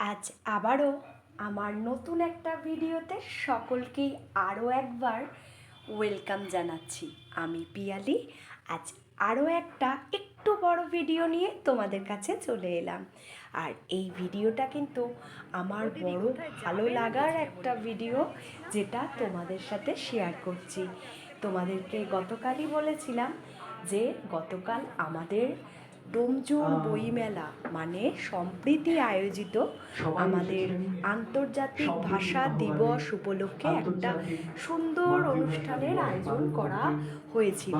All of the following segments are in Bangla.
আজ আবারও আমার নতুন একটা ভিডিওতে সকলকেই আরও একবার ওয়েলকাম জানাচ্ছি। আমি পিয়ালি। আজ আরও একটা একটু বড় ভিডিও নিয়ে তোমাদের কাছে চলে এলাম। আর এই ভিডিওটা কিন্তু আমার বড় ভালো লাগার একটা ভিডিও যেটা তোমাদের সাথে শেয়ার করছি। তোমাদেরকে গতকালই বলেছিলাম যে গতকাল আমাদের ডোমজুর বইমেলা মানে সম্প্রীতি আয়োজিত আমাদের আন্তর্জাতিক ভাষা দিবস উপলক্ষে একটা সুন্দর অনুষ্ঠানের আয়োজন করা হয়েছিল।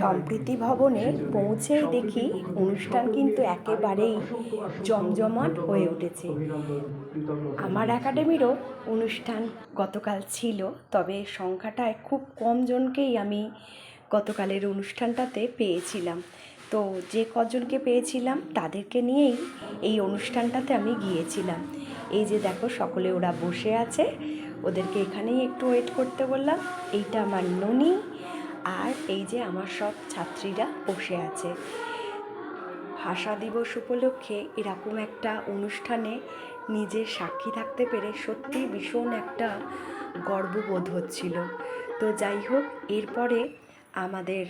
সম্প্রীতি ভবনে পৌঁছেই দেখি অনুষ্ঠান কিন্তু একেবারেই জমজমাট হয়ে উঠেছে। আমার একাডেমিরও অনুষ্ঠান গতকাল ছিল তবে সংখ্যাটায় খুব কম জনকেই আমি গতকালের অনুষ্ঠানটাতে পেয়েছিলাম। তো যে কজনকে পেয়েছিলাম তাদেরকে নিয়েই এই অনুষ্ঠানটাতে আমি গিয়েছিলাম। এই যে দেখো সকলে ওরা বসে আছে ওদেরকে এখানেই একটু ওয়েট করতে বললাম। এইটা আমার ননি আর এই যে আমার সব ছাত্রীরা বসে আছে। ভাষা দিবস উপলক্ষে এরকম একটা অনুষ্ঠানে নিজের সাক্ষী থাকতে পেরে সত্যি ভীষণ একটা গর্ববোধ হচ্ছিল। তো যাই হোক এরপরে আমাদের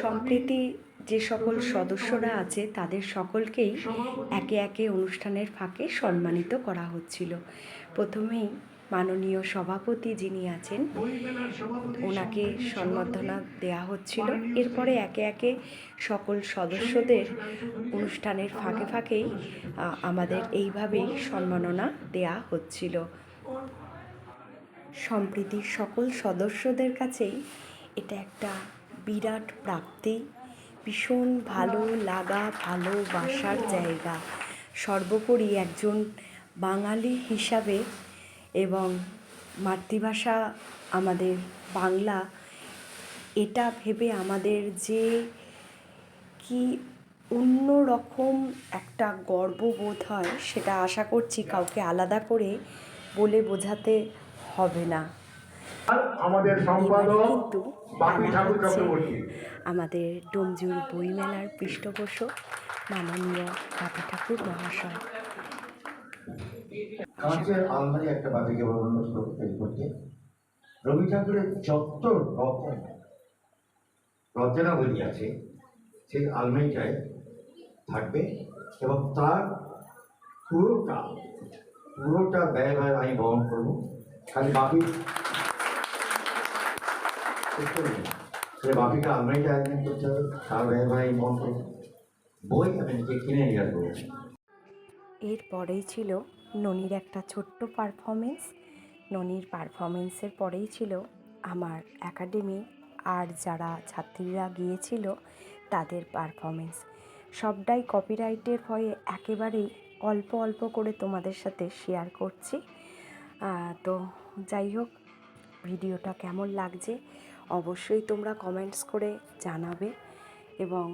সম্প্রীতি যে সকল সদস্যরা আছে, তাদের সকলকেই একে একে অনুষ্ঠানের ফাঁকে সম্মানিত করা হচ্ছিল। প্রথমেই মাননীয় সভাপতি যিনি আছেন, ওনাকে সম্বর্ধনা দেওয়া হচ্ছিল। এরপরে একে একে সকল সদস্যদের অনুষ্ঠানের ফাঁকে ফাঁকেই আমাদের এইভাবেই সম্মাননা দেয়া হচ্ছিল। সম্প্রীতির সকল সদস্যদের কাছেই এটা একটা বিরাট প্রাপ্তি ভীষণ ভালো লাগা ভালোবাসার জায়গা। সর্বোপরি একজন বাঙালি হিসাবে এবং মাতৃভাষা আমাদের বাংলা এটা ভেবে আমাদের যে কি অন্য রকম একটা গর্ববোধ হয় সেটা আশা করছি কাউকে আলাদা করে বলে বোঝাতে হবে না। আমাদের সম্পাদক কিন্তু আমাদের ডোমজুর বইমেলার পৃষ্ঠপোষক মাননীয় বাপি ঠাকুর মহাশয়। কাঁচের আলমারি একটা বাপিকে তৈরি করতে রবি ঠাকুরের যত রকম রচনাবলী আছে, সেই আলমারিটায় থাকবে এবং তার পুরোটা পুরোটা ব্যয় ব্যয় আমি বহন করব। খালি বাপি আলমারিটা আয়োজন করতে হবে? তার ব্যয় আমি বই আমি নিজে কিনে নিয়ে আসব। এরপরেই ছিল ননির একটা ছোট্ট পারফরমেন্স ননির পারফরমেন্সের পরেই ছিল আমার একাডেমি আর যারা ছাত্রীরা গিয়েছিল, তাদের পারফরমেন্স সবটাই কপিরাইটের ভয়ে একেবারেই অল্প অল্প করে তোমাদের সাথে শেয়ার করছি। তো যাই হোক ভিডিওটা কেমন লাগছে? অবশ্যই তোমরা কমেন্টস করে জানাবে এবং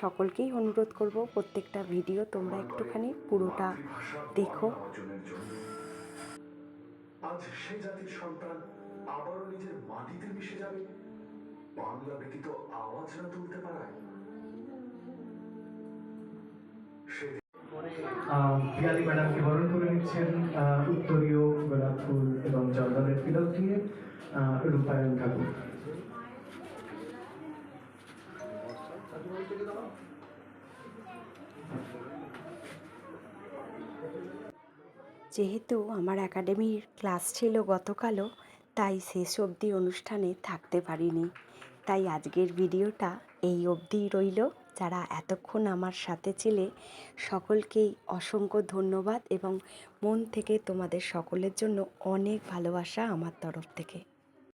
সকলকেই অনুরোধ করব প্রত্যেকটা ভিডিও তোমরা একটুখানি পুরোটা দেখো। আজ সে জাতির সন্তান আবারও নিজের মাটিতে মিশে যাবে। বাংলা ব্যতীত আওয়াজ না তুলতে পারায়। পিয়ালি ম্যাডামকে বরণ করে নিচ্ছেন উত্তরীয় গোলাপ ফুল এবং চন্দনের তিলক দিয়ে রূপায়ণ ঠাকুর। যেহেতু আমার একাডেমির ক্লাস ছিল গতকালও, তাই শেষ অবধি অনুষ্ঠানে থাকতে পারিনি। তাই আজকের ভিডিওটা এই অবধি রইল। যারা এতক্ষণ আমার সাথে ছিলে, সকলকেই অসংখ্য ধন্যবাদ এবং মন থেকে তোমাদের সকলের জন্য অনেক ভালোবাসা আমার তরফ থেকে।